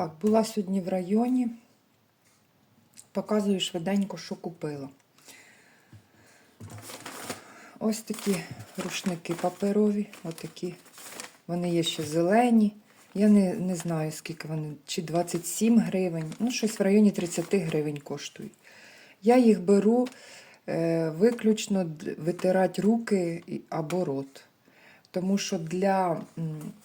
Так, була сьогодні в районі. Показую швиденько, що купила. Ось такі рушники паперові, отакі. Вони є ще зелені. Я не, не знаю, скільки вони, чи 27 гривень, ну, щось в районі 30 гривень коштують. Я їх беру е, виключно витирати руки або рот. Тому що для,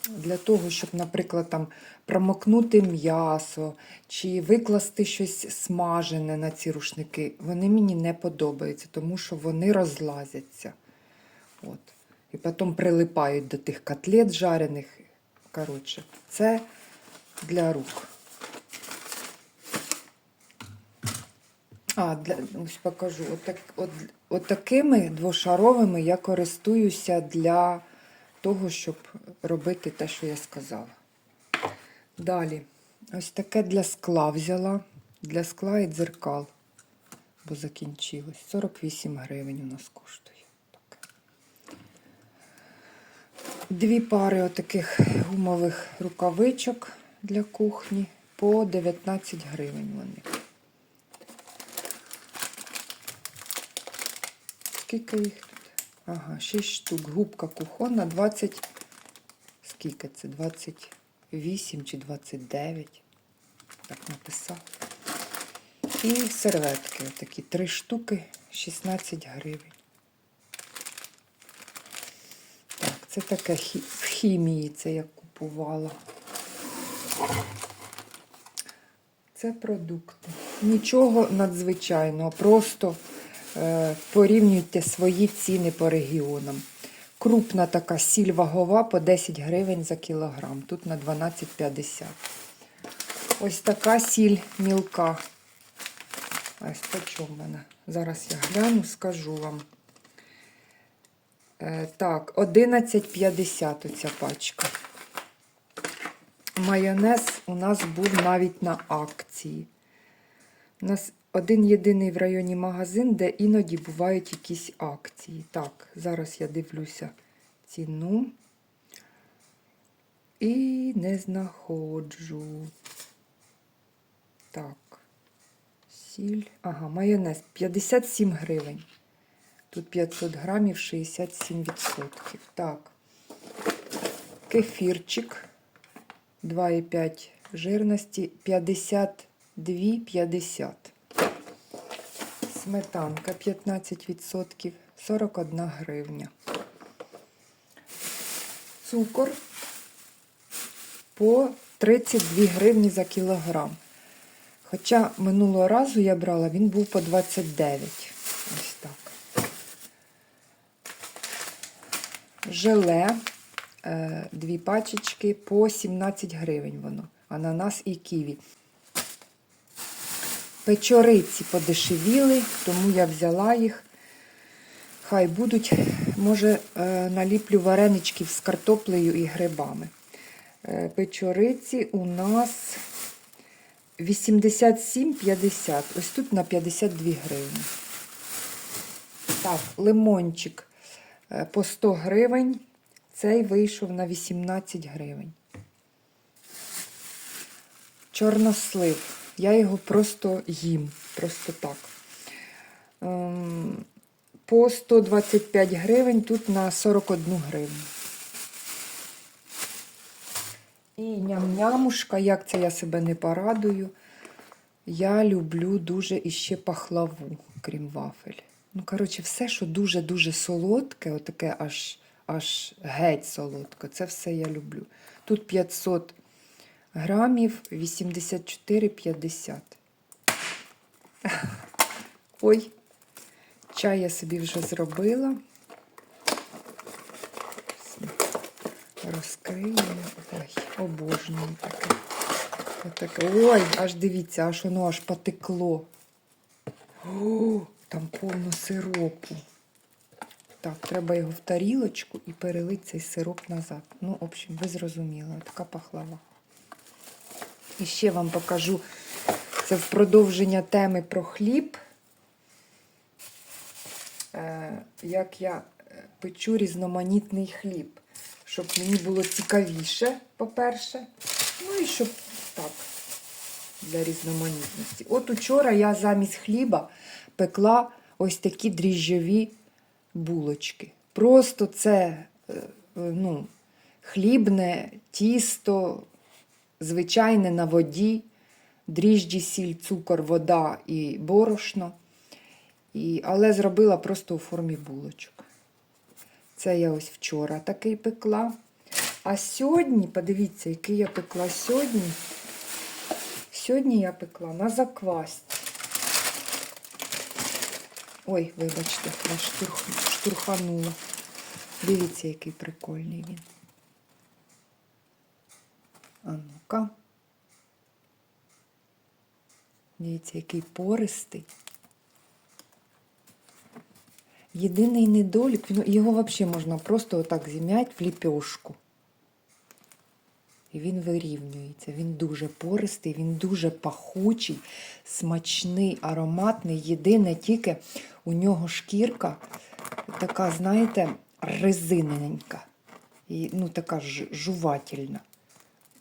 для того, щоб, наприклад, там промокнути м'ясо чи викласти щось смажене на ці рушники, вони мені не подобаються, тому що вони розлазяться. От. І потім прилипають до тих котлет жарених. Коротше, це для рук. А, для, ось покажу. Отак, от, от такими двошаровими я користуюся для того, щоб робити те, що я сказала. Далі, ось таке для скла взяла. Для скла і дзеркал, бо закінчилось. 48 гривень у нас коштує. Так. Дві пари отаких гумових рукавичок для кухні по 19 гривень вони. Скільки їх? Ага, 6 штук. Губка кухонна 20. Скільки це? 28 чи 29. Так написав. І серветки такі. Три штуки 16 гривень. Так, це таке в хімії це я купувала. Це продукти. Нічого надзвичайного, просто порівнюйте свої ціни по регіонам. Крупна така сіль вагова по 10 гривень за кілограм. Тут на 12,50. Ось така сіль мілка. Ось по чому вона? Зараз я гляну, скажу вам. Е, так, 11,50 оця пачка. Майонез у нас був навіть на акції. У нас один єдиний в районі магазин, де іноді бувають якісь акції. Так, зараз я дивлюся ціну. І не знаходжу. Так. Сіль. Ага, майонез 57 гривень. Тут 500 грамів 67%. Так. Кефірчик 2,5 жирності 52,50. Сметанка 15%, 41 гривня. Цукор по 32 гривні за кілограм. Хоча минулого разу я брала, він був по 29. Ось так. Желе, е, дві пачечки по 17 гривень воно. Ананас і ківі. Печориці подешевіли, тому я взяла їх. Хай будуть, може, е, наліплю вареничків з картоплею і грибами. Е, Печориці у нас 87,50. Ось тут на 52 гривні. Так, лимончик е, по 100 гривень. Цей вийшов на 18 гривень. Чорнослив. Я його просто їм. Просто так. Ем, По 125 гривень, тут на 41 гривню. І ням-нямушка, як це я себе не порадую. Я люблю дуже іще пахлаву, крім вафель. Ну, коротше, все, що дуже-дуже солодке, отаке аж, аж геть солодке, це все я люблю. Тут 500 грамів 84,50. Ой, чай я собі вже зробила. Розкрию. Ой, обожнюю таке. Отаке. Ой, аж дивіться, аж воно аж потекло. О, там повно сиропу. Так, треба його в тарілочку і перелити цей сироп назад. Ну, в общем, ви зрозуміли, така пахлава. І ще вам покажу це в продовження теми про хліб. Е, як я е, печу різноманітний хліб, щоб мені було цікавіше, по-перше. Ну і щоб так, для різноманітності. От учора я замість хліба пекла ось такі дріжджові булочки. Просто це е, ну, хлібне тісто, звичайне на воді, дріжджі, сіль, цукор, вода і борошно. І, але зробила просто у формі булочок. Це я ось вчора такий пекла. А сьогодні, подивіться, який я пекла сьогодні. Сьогодні я пекла на заквасті. Ой, вибачте, я штурх, штурханула. Дивіться, який прикольний він. А ну-ка. Дивіться, який пористий. Єдиний недолік, ну, його взагалі можна просто отак зім'ять в ліпьошку. І він вирівнюється. Він дуже пористий, він дуже пахучий, смачний, ароматний. Єдине тільки у нього шкірка така, знаєте, резиненька. І, ну, така жувательна.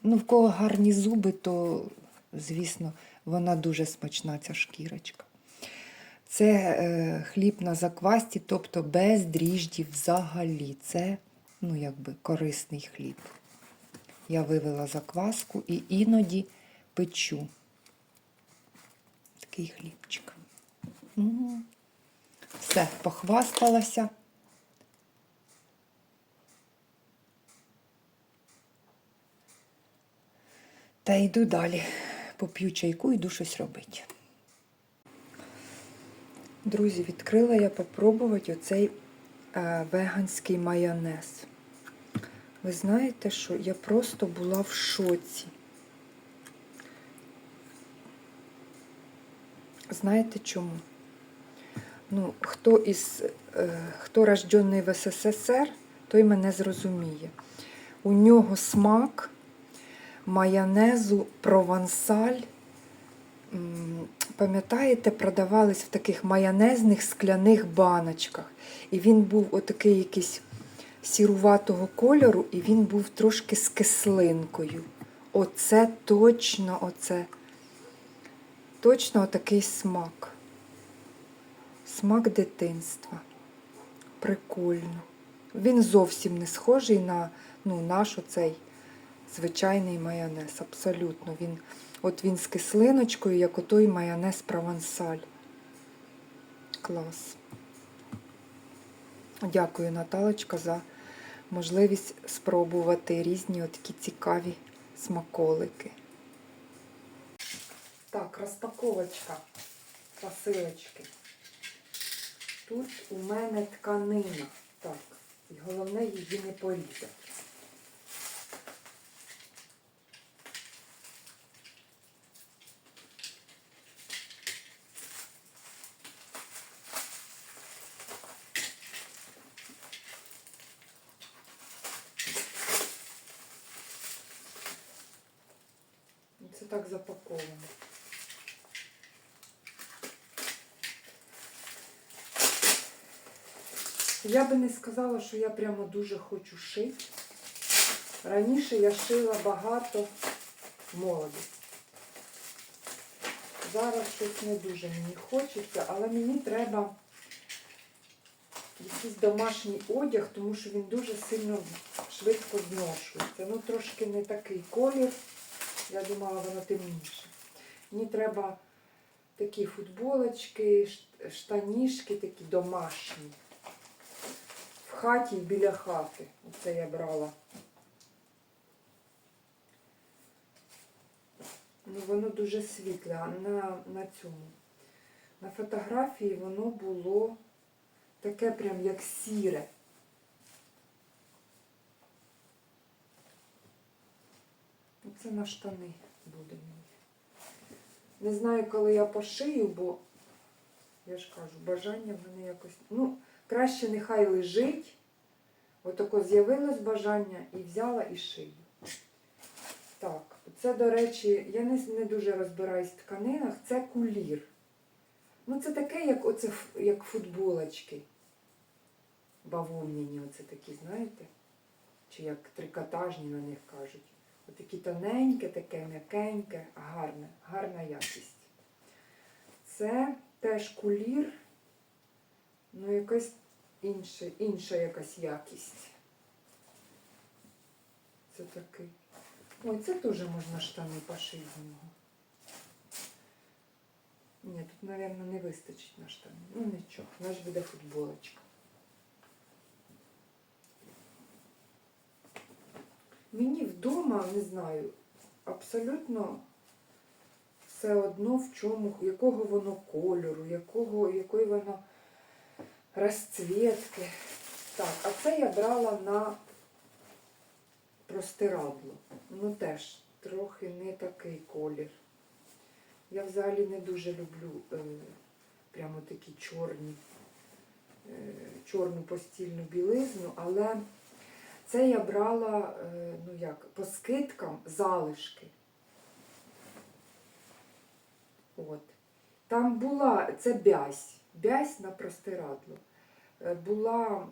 Ну, в кого гарні зуби, то, звісно, вона дуже смачна, ця шкірочка. Це е, хліб на заквасті, тобто без дріждів взагалі. Це, ну, якби корисний хліб. Я вивела закваску і іноді печу. Такий хлібчик. Все, похвасталася. Та йду далі. Поп'ю чайку, йду щось робити. Друзі, відкрила я попробувати оцей е, веганський майонез. Ви знаєте, що я просто була в шоці. Знаєте чому? Ну, хто із е, хто рождений в СССР, той мене зрозуміє. У нього смак майонезу провансаль. Пам'ятаєте, продавались в таких майонезних скляних баночках. І він був отакий якийсь сіруватого кольору, і він був трошки з кислинкою. Оце точно, оце точно отакий смак. Смак дитинства. Прикольно. Він зовсім не схожий на ну, наш оцей звичайний майонез. Абсолютно. Він, от він з кислиночкою, як отой майонез провансаль. Клас. Дякую, Наталочка, за можливість спробувати різні такі цікаві смаколики. Так, розпаковочка посилочки. Тут у мене тканина. Так, і головне її не порізати. Це так запаковано. Я би не сказала, що я прямо дуже хочу шити. Раніше я шила багато молоді. Зараз щось не дуже мені хочеться, але мені треба якийсь домашній одяг, тому що він дуже сильно швидко зношується. Ну, трошки не такий колір. Я думала, воно темніше. Мені треба такі футболочки, штанішки такі домашні. В хаті біля хати. Оце я брала. Ну, воно дуже світле. На, на цьому. На фотографії воно було таке прям як сіре. Це на штани буде мені. Не знаю, коли я пошию, бо я ж кажу, бажання в мене якось. Ну, краще нехай лежить. Отако з'явилось бажання і взяла і шию. Так, це, до речі, я не, не дуже розбираюсь в тканинах, це кулір. Ну, це таке, як оце як футболочки. Бавовняні, оце такі, знаєте? Чи як трикотажні на них кажуть. Отакі тоненьке, таке м'якеньке, гарне, гарна якість. Це теж кулір, ну якась інша, інша якась якість. Це такий. Ой, це теж можна штани пошити з нього. Ні, тут, мабуть, не вистачить на штани. Ну нічого, наш буде футболочка. Мені вдома, не знаю, абсолютно все одно в чому, якого воно кольору, якого, якої воно розцвітки. Так, а це я брала на простирадло. Ну теж трохи не такий колір. Я взагалі не дуже люблю е, прямо такі чорні, е, чорну постільну білизну, але це я брала, е, ну як, по скидкам залишки. От. Там була, це бязь, бязь на простирадло. Е, Була,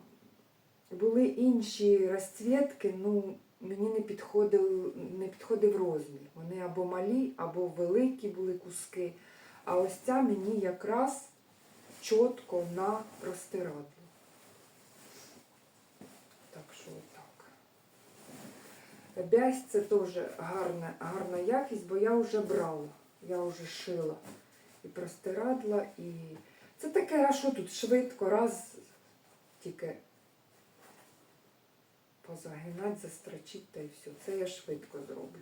були інші розцвітки, ну, мені не підходив, не підходив розмір. Вони або малі, або великі були куски. А ось ця мені якраз чітко на простирадло. Так що отак. Бязь це теж гарна, гарна якість, бо я вже брала, я вже шила і простирадла, і це таке, а що тут швидко, раз тільки позагинати, застрочити та і все. Це я швидко зроблю.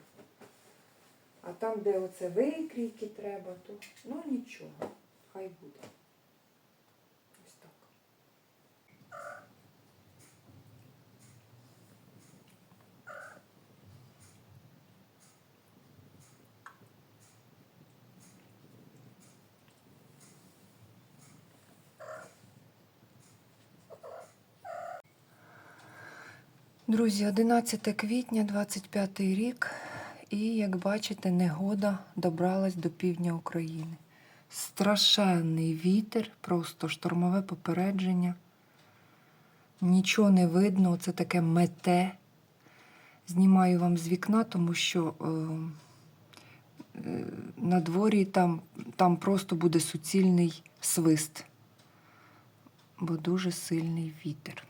А там, де оце викрійки треба, то ну нічого, хай буде. Ось так. Друзі, 11 квітня, 25 рік, і як бачите, негода добралась до півдня України. Страшенний вітер, просто штормове попередження. Нічого не видно, це таке мете. Знімаю вам з вікна, тому що е, е, на дворі там, там просто буде суцільний свист, бо дуже сильний вітер.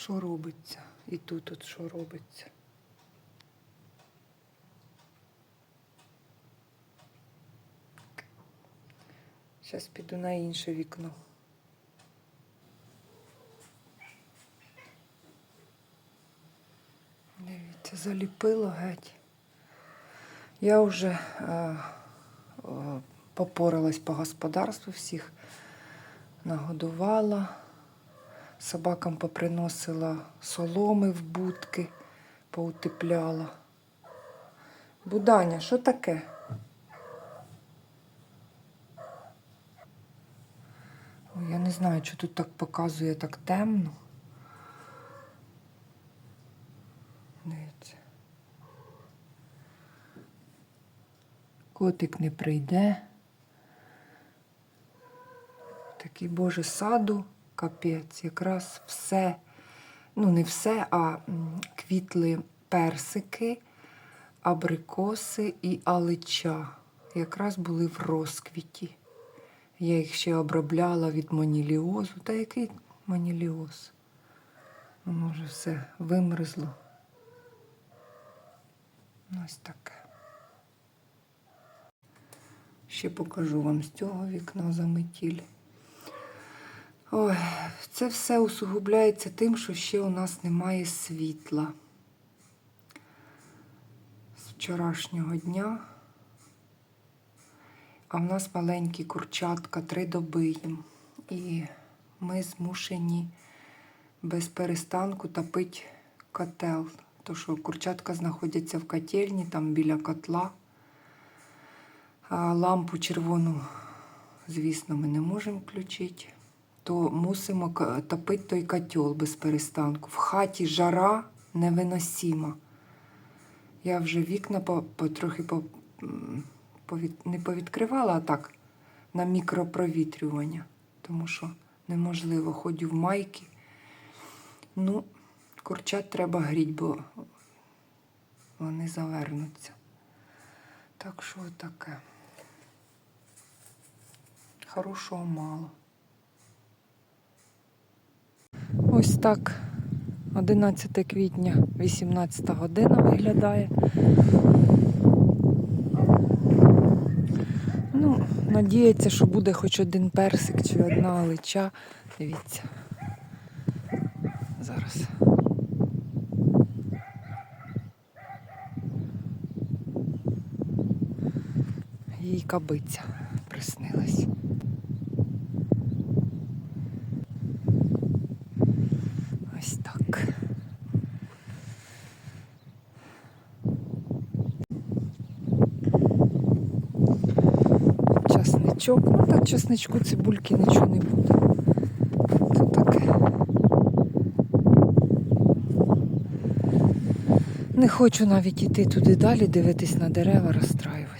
Що робиться? І тут от що робиться? Зараз піду на інше вікно. Дивіться, заліпило геть. Я вже е, е, попоралась по господарству, всіх нагодувала. Собакам поприносила соломи в будки, поутепляла. Буданя, що таке? Я не знаю, що тут так показує так темно. Котик не прийде. Такий Боже саду капець, якраз все, ну не все, а квітли персики, абрикоси і алича. Якраз були в розквіті. Я їх ще обробляла від маніліозу. Та який маніліоз? Воно вже все вимерзло. Ось таке. Ще покажу вам з цього вікна заметіль. Ой, це все усугубляється тим, що ще у нас немає світла. З вчорашнього дня. А в нас маленькі курчатка, три доби їм. І ми змушені без перестанку топити котел. То що курчатка знаходяться в котельні, там біля котла. А лампу червону, звісно, ми не можемо включити то мусимо топити той котел без перестанку. В хаті жара невиносима. Я вже вікна по, по, по, не повідкривала, а так на мікропровітрювання, тому що неможливо ходю в майки. Ну, курчат треба гріть, бо вони завернуться. Так що таке. Хорошого мало. Ось так 11 квітня, 18 година виглядає. Ну, надіється, що буде хоч один персик чи одна лича. Дивіться. Зараз. Їй кабиця приснилась. Ось так. Часничок. Ну так, чесничку цибульки нічого не буде. Це таке. Не хочу навіть іти туди далі, дивитись на дерева, розстраюватися.